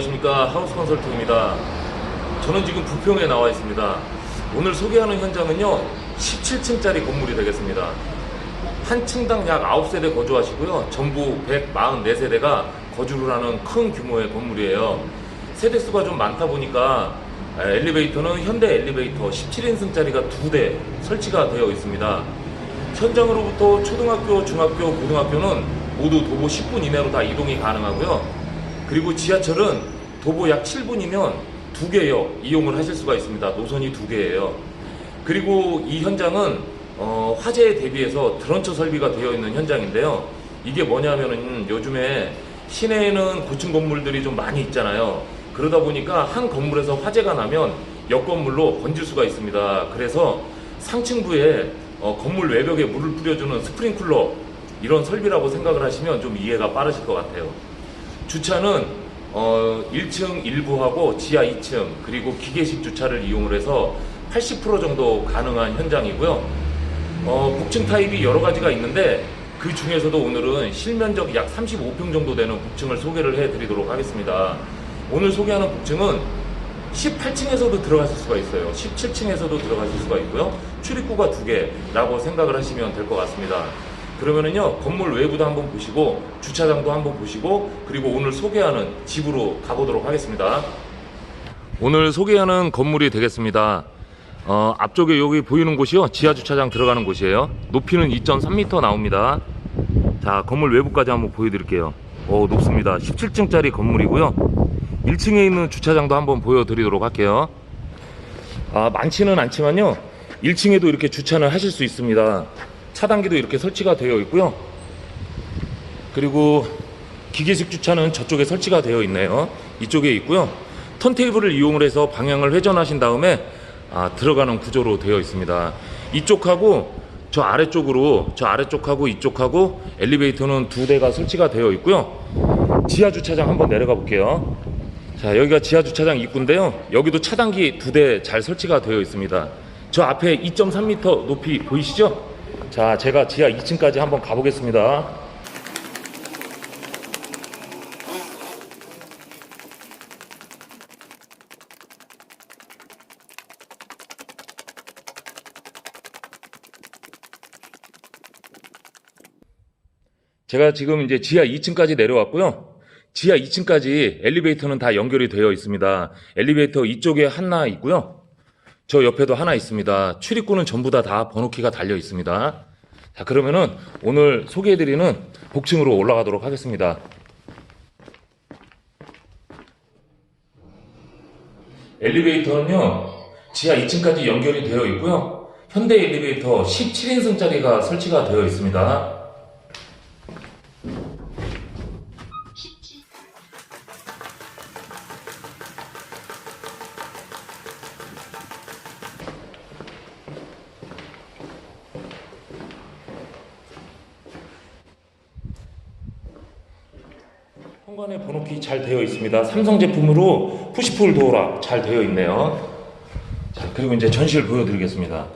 안녕하십니까 하우스 컨설팅입니다. 저는 지금 부평에 나와 있습니다. 오늘 소개하는 현장은요 17층짜리 건물이 되겠습니다. 한 층당 약 9세대 거주하시고요. 전부 144세대가 거주를 하는 큰 규모의 건물이에요. 세대수가 좀 많다 보니까 엘리베이터는 현대 엘리베이터 17인승짜리가 두 대 설치가 되어 있습니다. 현장으로부터 초등학교, 중학교, 고등학교는 모두 도보 10분 이내로 다 이동이 가능하고요. 그리고 지하철은 도보 약 7분이면 두 개요 이용을 하실 수가 있습니다. 노선이 두 개예요. 그리고 이 현장은 어, 화재에 대비해서 드런처 설비가 되어 있는 현장인데요. 이게 뭐냐면은 요즘에 시내에는 고층 건물들이 좀 많이 있잖아요. 그러다 보니까 한 건물에서 화재가 나면 옆 건물로 번질 수가 있습니다. 그래서 상층부에 어, 건물 외벽에 물을 뿌려주는 스프링클러 이런 설비라고 생각을 하시면 좀 이해가 빠르실 것 같아요. 주차는 어, 1층 일부하고 지하 2층 그리고 기계식 주차를 이용을 해서 80% 정도 가능한 현장이고요. 어, 복층 타입이 여러 가지가 있는데 그 중에서도 오늘은 실면적 약 35평 정도 되는 복층을 소개를 해드리도록 하겠습니다. 오늘 소개하는 복층은 18층에서도 들어가실 수가 있어요. 17층에서도 들어가실 수가 있고요. 출입구가 두 개라고 생각을 하시면 될 것 같습니다. 그러면은요, 건물 외부도 한번 보시고, 주차장도 한번 보시고, 그리고 오늘 소개하는 집으로 가보도록 하겠습니다. 오늘 소개하는 건물이 되겠습니다. 어, 앞쪽에 여기 보이는 곳이요. 지하 주차장 들어가는 곳이에요. 높이는 2.3m 나옵니다. 자, 건물 외부까지 한번 보여드릴게요. 오, 높습니다. 17층짜리 건물이고요. 1층에 있는 주차장도 한번 보여드리도록 할게요. 아, 많지는 않지만요. 1층에도 이렇게 주차를 하실 수 있습니다. 차단기도 이렇게 설치가 되어 있고요. 그리고 기계식 주차는 저쪽에 설치가 되어 있네요. 이쪽에 있고요. 턴테이블을 이용을 해서 방향을 회전하신 다음에 아, 들어가는 구조로 되어 있습니다. 이쪽하고 저 아래쪽으로 저 아래쪽하고 이쪽하고 엘리베이터는 두 대가 설치가 되어 있고요. 지하 주차장 한번 내려가 볼게요. 자, 여기가 지하 주차장 입구인데요. 여기도 차단기 두 대 잘 설치가 되어 있습니다. 저 앞에 2.3m 높이 보이시죠? 자, 제가 지하 2층까지 한번 가보겠습니다. 제가 지금 이제 지하 2층까지 내려왔고요. 지하 2층까지 엘리베이터는 다 연결이 되어 있습니다. 엘리베이터 이쪽에 하나 있고요. 저 옆에도 하나 있습니다. 출입구는 전부 다 다 번호키가 달려 있습니다. 자, 그러면은 오늘 소개해드리는 복층으로 올라가도록 하겠습니다. 엘리베이터는요, 지하 2층까지 연결이 되어 있고요. 현대 엘리베이터 17인승짜리가 설치가 되어 있습니다. 현관에 번호키 잘 되어 있습니다. 삼성 제품으로 푸시풀 도어락 잘 되어 있네요. 자, 그리고 이제 전시를 보여드리겠습니다.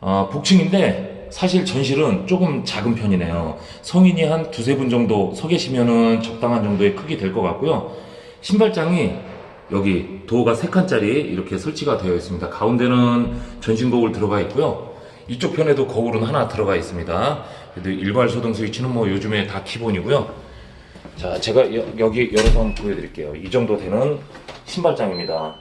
아, 복층인데 사실 전실은 조금 작은 편이네요. 성인이 한 두세 분 정도 서 계시면은 적당한 정도의 크기 될 것 같고요. 신발장이 여기 도어가 세 칸짜리 이렇게 설치가 되어 있습니다. 가운데는 전신 거울 들어가 있고요. 이쪽 편에도 거울은 하나 들어가 있습니다. 그래도 일괄 소등 스위치는 뭐 요즘에 다 기본이고요. 자, 제가 여, 기 열어서 한번 보여드릴게요. 이 정도 되는 신발장입니다.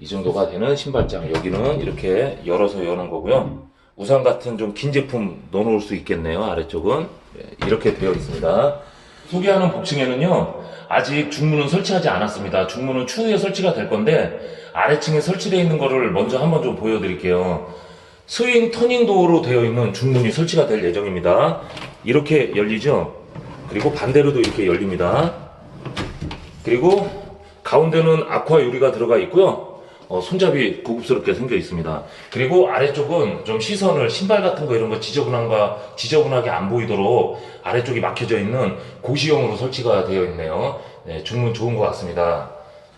이 정도가 되는 신발장. 여기는 이렇게 열어서 여는 거고요. 우산 같은 좀 긴 제품 넣어놓을 수 있겠네요. 아래쪽은. 네, 이렇게 되어 있습니다. 소개하는 복층에는요, 아직 중문은 설치하지 않았습니다. 중문은 추후에 설치가 될 건데, 아래층에 설치되어 있는 거를 먼저 한번 좀 보여드릴게요. 스윙 터닝 도어로 되어 있는 중문이 설치가 될 예정입니다. 이렇게 열리죠. 그리고 반대로도 이렇게 열립니다. 그리고 가운데는 아쿠아 유리가 들어가 있고요. 어, 손잡이 고급스럽게 생겨 있습니다. 그리고 아래쪽은 좀 시선을 신발 같은 거 이런 거 지저분한가 지저분하게 안 보이도록 아래쪽이 막혀져 있는 고시형으로 설치가 되어 있네요. 네, 중문 좋은 것 같습니다.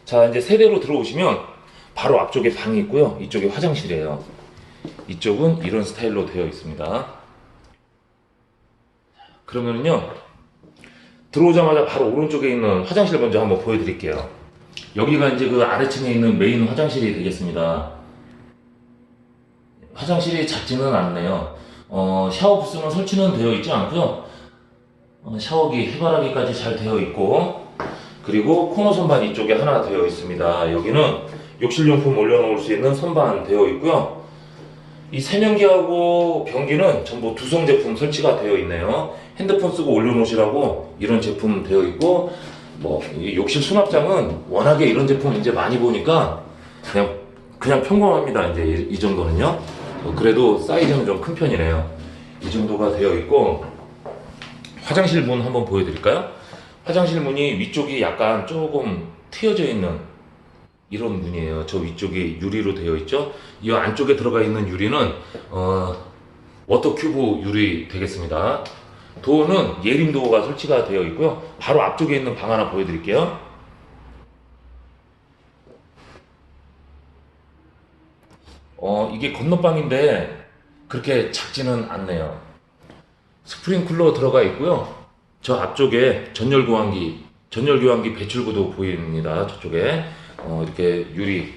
자 이제 세대로 들어오시면 바로 앞쪽에 방이 있고요. 이쪽에 화장실이에요. 이쪽은 이런 스타일로 되어 있습니다. 그러면은요, 들어오자마자 바로 오른쪽에 있는 화장실 먼저 한번 보여드릴게요. 여기가 이제 그 아래층에 있는 메인 화장실이 되겠습니다. 화장실이 작지는 않네요. 어, 샤워 부스는 설치는 되어 있지 않고요. 어, 샤워기, 해바라기까지 잘 되어 있고, 그리고 코너 선반 이쪽에 하나 되어 있습니다. 여기는 욕실용품 올려놓을 수 있는 선반 되어 있고요. 이 세면기하고 변기는 전부 두성 제품 설치가 되어 있네요. 핸드폰 쓰고 올려놓으시라고 이런 제품 되어 있고, 뭐, 이 욕실 수납장은 워낙에 이런 제품 이제 많이 보니까 그냥, 그냥 평범합니다. 이제 이, 이 정도는요. 어, 그래도 사이즈는 좀 큰 편이네요. 이 정도가 되어 있고, 화장실 문 한번 보여드릴까요? 화장실 문이 위쪽이 약간 조금 트여져 있는 이런 문이에요. 저 위쪽이 유리로 되어 있죠. 이 안쪽에 들어가 있는 유리는 어, 워터 큐브 유리 되겠습니다. 도어는 예림 도어가 설치가 되어 있고요. 바로 앞쪽에 있는 방 하나 보여드릴게요. 어, 이게 건너방인데 그렇게 작지는 않네요. 스프링쿨러 들어가 있고요. 저 앞쪽에 전열 교환기, 전열 교환기 배출구도 보입니다. 저쪽에 어, 이렇게 유리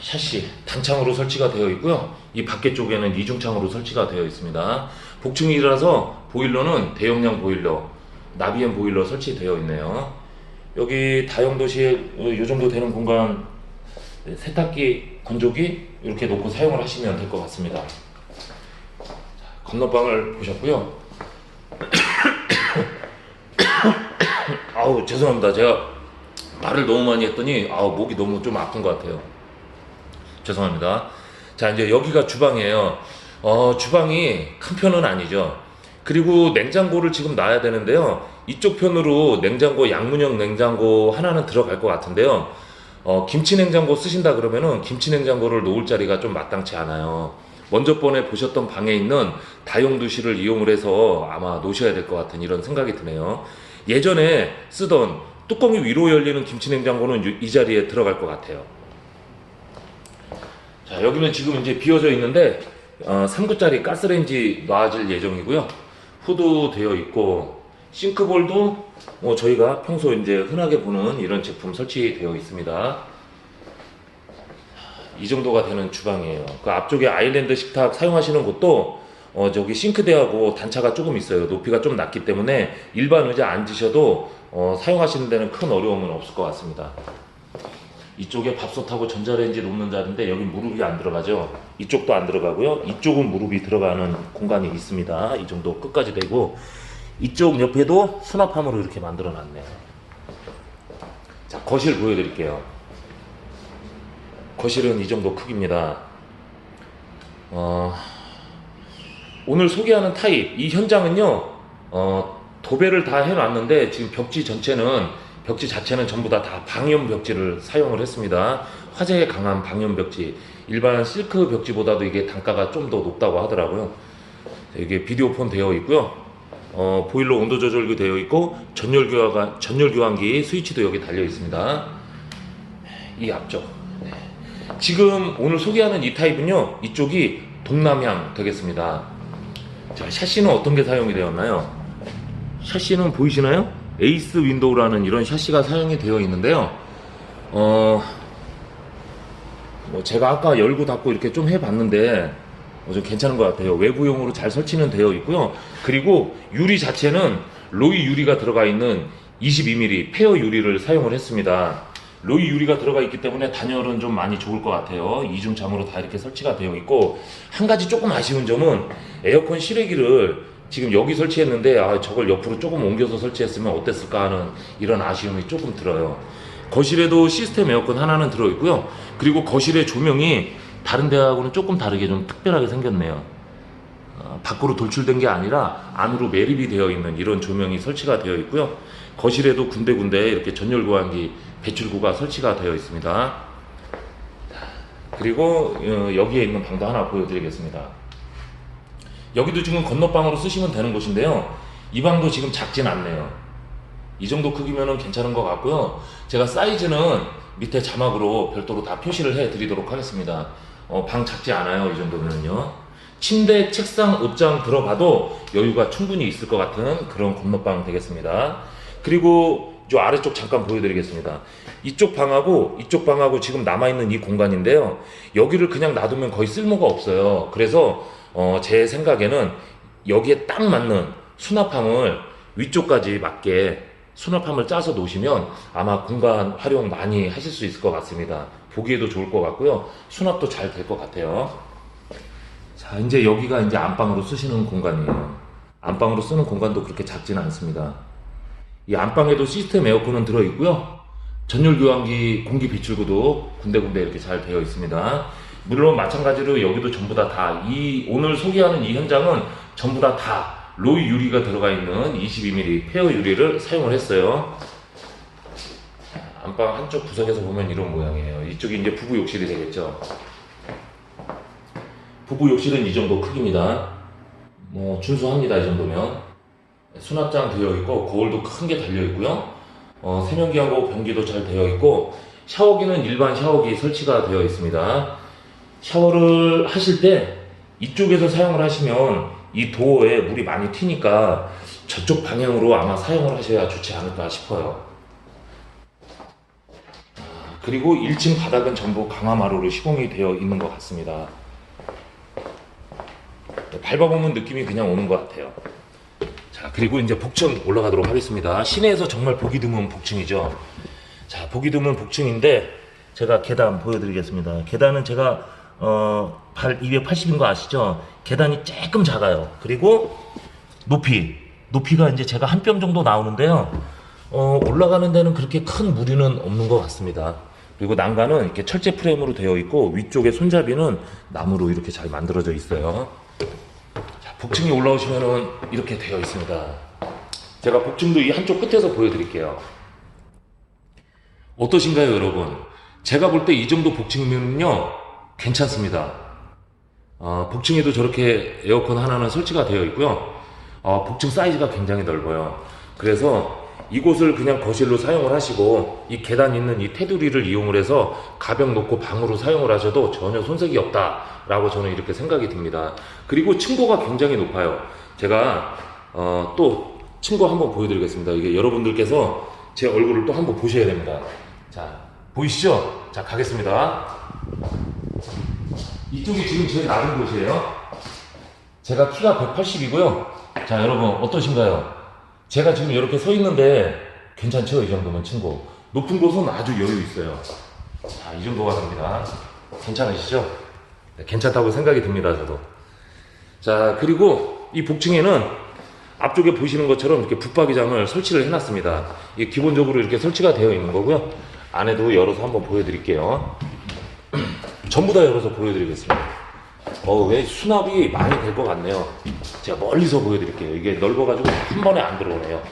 샤시 단창으로 설치가 되어 있고요. 이 밖에 쪽에는 이중창으로 설치가 되어 있습니다. 복층이라서 보일러는 대용량 보일러, 나비엔 보일러 설치되어 있네요. 여기 다용도실 어, 이 정도 되는 공간 네, 세탁기, 건조기 이렇게 놓고 사용을 하시면 될 것 같습니다. 건너방을 보셨고요. 아우 죄송합니다. 제가 말을 너무 많이 했더니 아우 목이 너무 좀 아픈 것 같아요. 죄송합니다. 자 이제 여기가 주방이에요. 어 주방이 큰 편은 아니죠. 그리고 냉장고를 지금 놔야 되는데요. 이쪽 편으로 냉장고 양문형 냉장고 하나는 들어갈 것 같은데요. 어, 김치 냉장고 쓰신다 그러면은 김치 냉장고를 놓을 자리가 좀 마땅치 않아요. 먼저 번에 보셨던 방에 있는 다용도실을 이용을 해서 아마 놓으셔야 될 것 같은 이런 생각이 드네요. 예전에 쓰던 뚜껑이 위로 열리는 김치 냉장고는 유- 이 자리에 들어갈 것 같아요. 자, 여기는 지금 이제 비어져 있는데 어, 3구짜리 가스레인지 놔질 예정이고요. 후드 되어 있고 싱크볼도 뭐 저희가 평소 이제 흔하게 보는 이런 제품 설치되어 있습니다. 이 정도가 되는 주방이에요. 그 앞쪽에 아일랜드 식탁 사용하시는 곳도 어 저기 싱크대하고 단차가 조금 있어요. 높이가 좀 낮기 때문에 일반 의자 앉으셔도 어 사용하시는 데는 큰 어려움은 없을 것 같습니다. 이쪽에 밥솥하고 전자레인지 놓는 자리인데 여기 무릎이 안 들어가죠. 이쪽도 안 들어가고요. 이쪽은 무릎이 들어가는 공간이 있습니다. 이 정도 끝까지 되고 이쪽 옆에도 수납함으로 이렇게 만들어 놨네요. 자, 거실 보여드릴게요. 거실은 이 정도 크기입니다. 어, 오늘 소개하는 타입, 이 현장은요, 어, 도배를 다 해놨는데 지금 벽지 전체는, 벽지 자체는 전부 다, 다 방염 벽지를 사용을 했습니다. 화재에 강한 방염 벽지. 일반 실크 벽지보다도 이게 단가가 좀 더 높다고 하더라고요. 이게 비디오 폰 되어 있고요. 어, 보일러 온도 조절기 되어 있고 전열 교환 전열 교환기 스위치도 여기 달려 있습니다. 이 앞쪽. 네. 지금 오늘 소개하는 이 타입은요. 이쪽이 동남향 되겠습니다. 자, 샤시는 어떤 게 사용이 되었나요? 샤시는 보이시나요? 에이스 윈도우라는 이런 샤시가 사용이 되어 있는데요. 어, 뭐 제가 아까 열고 닫고 이렇게 좀 해봤는데 어, 좀 괜찮은 것 같아요. 외부용으로 잘 설치는 되어 있고요. 그리고 유리 자체는 로이 유리가 들어가 있는 22mm 페어 유리를 사용을 했습니다. 로이 유리가 들어가 있기 때문에 단열은 좀 많이 좋을 것 같아요. 이중창으로 다 이렇게 설치가 되어 있고 한 가지 조금 아쉬운 점은 에어컨 실외기를 지금 여기 설치했는데 아 저걸 옆으로 조금 옮겨서 설치했으면 어땠을까 하는 이런 아쉬움이 조금 들어요. 거실에도 시스템 에어컨 하나는 들어 있고요. 그리고 거실의 조명이 다른 데하고는 조금 다르게 좀 특별하게 생겼네요. 어, 밖으로 돌출된 게 아니라 안으로 매립이 되어 있는 이런 조명이 설치가 되어 있고요. 거실에도 군데군데 이렇게 전열 교환기 배출구가 설치가 되어 있습니다. 그리고 어, 여기에 있는 방도 하나 보여드리겠습니다. 여기도 지금 건너방으로 쓰시면 되는 곳인데요. 이 방도 지금 작진 않네요. 이 정도 크기면은 괜찮은 것 같고요. 제가 사이즈는 밑에 자막으로 별도로 다 표시를 해 드리도록 하겠습니다. 어, 방 작지 않아요. 이 정도면은요. 침대, 책상, 옷장 들어가도 여유가 충분히 있을 것 같은 그런 건너방 되겠습니다. 그리고 이 아래쪽 잠깐 보여드리겠습니다. 이쪽 방하고 이쪽 방하고 지금 남아있는 이 공간인데요. 여기를 그냥 놔두면 거의 쓸모가 없어요. 그래서 어, 제 생각에는 여기에 딱 맞는 수납함을 위쪽까지 맞게 수납함을 짜서 놓으시면 아마 공간 활용 많이 하실 수 있을 것 같습니다. 보기에도 좋을 것 같고요. 수납도 잘 될 것 같아요. 자, 이제 여기가 이제 안방으로 쓰시는 공간이에요. 안방으로 쓰는 공간도 그렇게 작지는 않습니다. 이 안방에도 시스템 에어컨은 들어있고요. 전열 교환기 공기 비출구도 군데군데 이렇게 잘 되어 있습니다. 물론 마찬가지로 여기도 전부 다 다 이 오늘 소개하는 이 현장은 전부 다 다 로이 유리가 들어가 있는 22mm 페어 유리를 사용을 했어요. 자, 안방 한쪽 구석에서 보면 이런 모양이에요. 이쪽이 이제 부부 욕실이 되겠죠. 부부 욕실은 이 정도 크기입니다. 뭐 준수합니다 이 정도면 수납장 되어 있고 거울도 큰 게 달려 있고요. 어, 세면기하고 변기도 잘 되어 있고 샤워기는 일반 샤워기 설치가 되어 있습니다. 샤워를 하실 때 이쪽에서 사용을 하시면 이 도어에 물이 많이 튀니까 저쪽 방향으로 아마 사용을 하셔야 좋지 않을까 싶어요. 아, 그리고 1층 바닥은 전부 강화마루로 시공이 되어 있는 것 같습니다. 네, 밟아보면 느낌이 그냥 오는 것 같아요. 자, 그리고 이제 복층 올라가도록 하겠습니다. 시내에서 정말 보기 드문 복층이죠. 자, 보기 드문 복층인데 제가 계단 보여드리겠습니다. 계단은 제가 어, 발 280인 거 아시죠? 계단이 조금 작아요. 그리고 높이, 높이가 이제 제가 한 뼘 정도 나오는데요. 어, 올라가는 데는 그렇게 큰 무리는 없는 것 같습니다. 그리고 난간은 이렇게 철제 프레임으로 되어 있고 위쪽에 손잡이는 나무로 이렇게 잘 만들어져 있어요. 자, 복층에 올라오시면은 이렇게 되어 있습니다. 제가 복층도 이 한쪽 끝에서 보여드릴게요. 어떠신가요, 여러분? 제가 볼 때 이 정도 복층이면요, 괜찮습니다. 어, 복층에도 저렇게 에어컨 하나는 설치가 되어 있고요. 어, 복층 사이즈가 굉장히 넓어요. 그래서 이곳을 그냥 거실로 사용을 하시고 이 계단 있는 이 테두리를 이용을 해서 가벽 놓고 방으로 사용을 하셔도 전혀 손색이 없다라고 저는 이렇게 생각이 듭니다. 그리고 층고가 굉장히 높아요. 제가 어, 또 층고 한번 보여드리겠습니다. 이게 여러분들께서 제 얼굴을 또 한번 보셔야 됩니다. 자 보이시죠? 자 가겠습니다. 이쪽이 지금 제일 낮은 곳이에요. 제가 키가 180이고요. 자, 여러분, 어떠신가요? 제가 지금 이렇게 서 있는데, 괜찮죠? 이 정도면 친구. 높은 곳은 아주 여유 있어요. 자, 이 정도가 됩니다. 괜찮으시죠? 네, 괜찮다고 생각이 듭니다, 저도. 자, 그리고 이 복층에는 앞쪽에 보시는 것처럼 이렇게 붙박이장을 설치를 해놨습니다. 이게 기본적으로 이렇게 설치가 되어 있는 거고요. 안에도 열어서 한번 보여드릴게요. 전부 다 열어서 보여드리겠습니다. 어, 왜 수납이 많이 될 것 같네요. 제가 멀리서 보여드릴게요. 이게 넓어가지고 한 번에 안 들어오네요.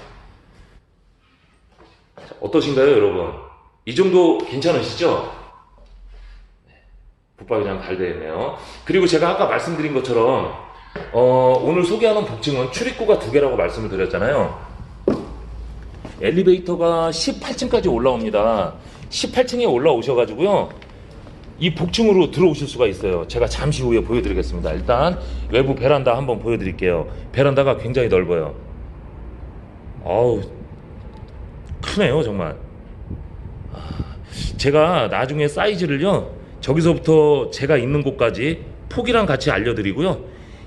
자, 어떠신가요, 여러분? 이 정도 괜찮으시죠? 네, 붙박이장 잘 되어 있네요. 그리고 제가 아까 말씀드린 것처럼, 어, 오늘 소개하는 복층은 출입구가 두 개라고 말씀을 드렸잖아요. 엘리베이터가 18층까지 올라옵니다. 18층에 올라오셔가지고요. 이 복층으로 들어오실 수가 있어요. 제가 잠시 후에 보여드리겠습니다. 일단 외부 베란다 한번 보여드릴게요. 베란다가 굉장히 넓어요. 어우, 크네요, 정말. 아, 제가 나중에 사이즈를요, 저기서부터 제가 있는 곳까지 폭이랑 같이 알려드리고요.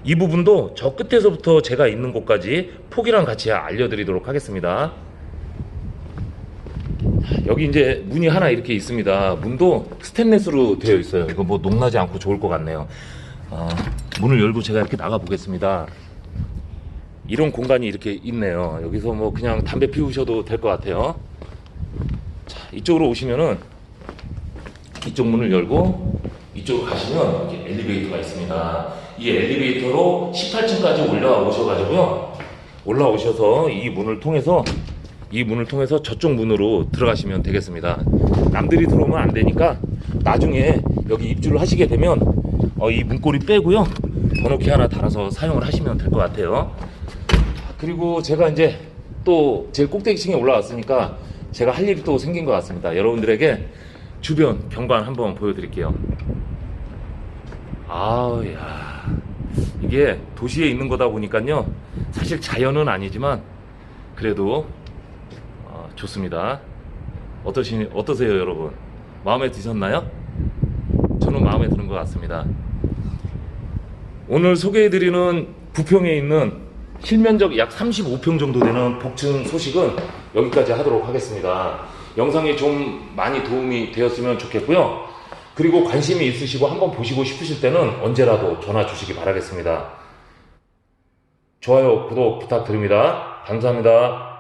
이 부분도 저 끝에서부터 제가 있는 곳까지 폭이랑 같이 알려드리도록 하겠습니다. 여기 이제 문이 하나 이렇게 있습니다. 문도 스테인레스로 되어 있어요. 이거 뭐 녹나지 않고 좋을 것 같네요. 어, 문을 열고 제가 이렇게 나가 보겠습니다. 이런 공간이 이렇게 있네요. 여기서 뭐 그냥 담배 피우셔도 될 것 같아요. 자, 이쪽으로 오시면은 이쪽 문을 열고 이쪽으로 가시면 이렇게 엘리베이터가 있습니다. 이 엘리베이터로 18층까지 올라오셔가지고요. 올라오셔서 이 문을 통해서 이 문을 통해서 저쪽 문으로 들어가시면 되겠습니다. 남들이 들어오면 안 되니까 나중에 여기 입주를 하시게 되면 어, 이 문고리 빼고요. 번호키 하나 달아서 사용을 하시면 될 것 같아요. 그리고 제가 이제 또 제일 꼭대기층에 올라왔으니까 제가 할 일이 또 생긴 것 같습니다. 여러분들에게 주변 경관 한번 보여드릴게요. 아우, 야. 이게 도시에 있는 거다 보니까요. 사실 자연은 아니지만 그래도 어, 좋습니다. 어떠시, 어떠세요, 여러분? 마음에 드셨나요? 저는 마음에 드는 것 같습니다. 오늘 소개해드리는 부평에 있는 실면적 약 35평 정도 되는 복층 소식은 여기까지 하도록 하겠습니다. 영상이 좀 많이 도움이 되었으면 좋겠고요. 그리고 관심이 있으시고 한번 보시고 싶으실 때는 언제라도 전화 주시기 바라겠습니다. 좋아요, 구독 부탁드립니다. 감사합니다.